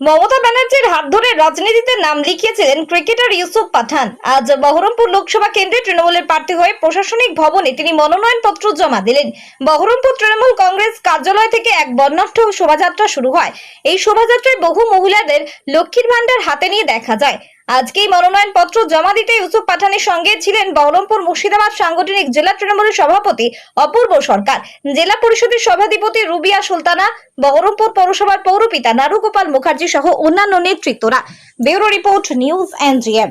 মমতা ব্যানার্জির হাত ধরে রাজনীতিতে নাম লিখিয়েছিলেন ক্রিকেটার ইউসুফ পাঠান। আজ বহরমপুর লোকসভা কেন্দ্রে তৃণমূলের প্রার্থী হয়ে প্রশাসনিক ভবনে তিনি মনোনয়নপত্র জমা দিলেন। বহরমপুর তৃণমূল কংগ্রেস কার্যালয় থেকে এক বর্ণাঢ্য শোভাযাত্রা শুরু হয়। এই শোভাযাত্রায় বহু মহিলাদের লক্ষ্মীর ভাণ্ডার হাতে নিয়ে দেখা যায়। আজকেই মনোনয়নপত্র জমা দিতে ইউসুফ পাঠানের সঙ্গে ছিলেন বহরমপুর মুর্শিদাবাদ সাংগঠনিক জেলা তৃণমূলের সভাপতি অপূর্ব সরকার, জেলা পরিষদের সভাধিপতি রুবিয়া সুলতানা, বহরমপুর পৌরসভার পৌরপিতা নারুগোপাল মুখার্জি সহ অন্যান্য নেতৃত্বরা। ব্যুরো রিপোর্ট, নিউজ এনজিএম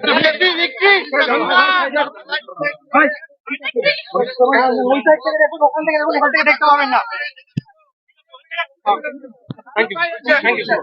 দেখি সাইড থেকে দেখুন ওখান থেকে দেখতে পাবেন না thank you thank you sir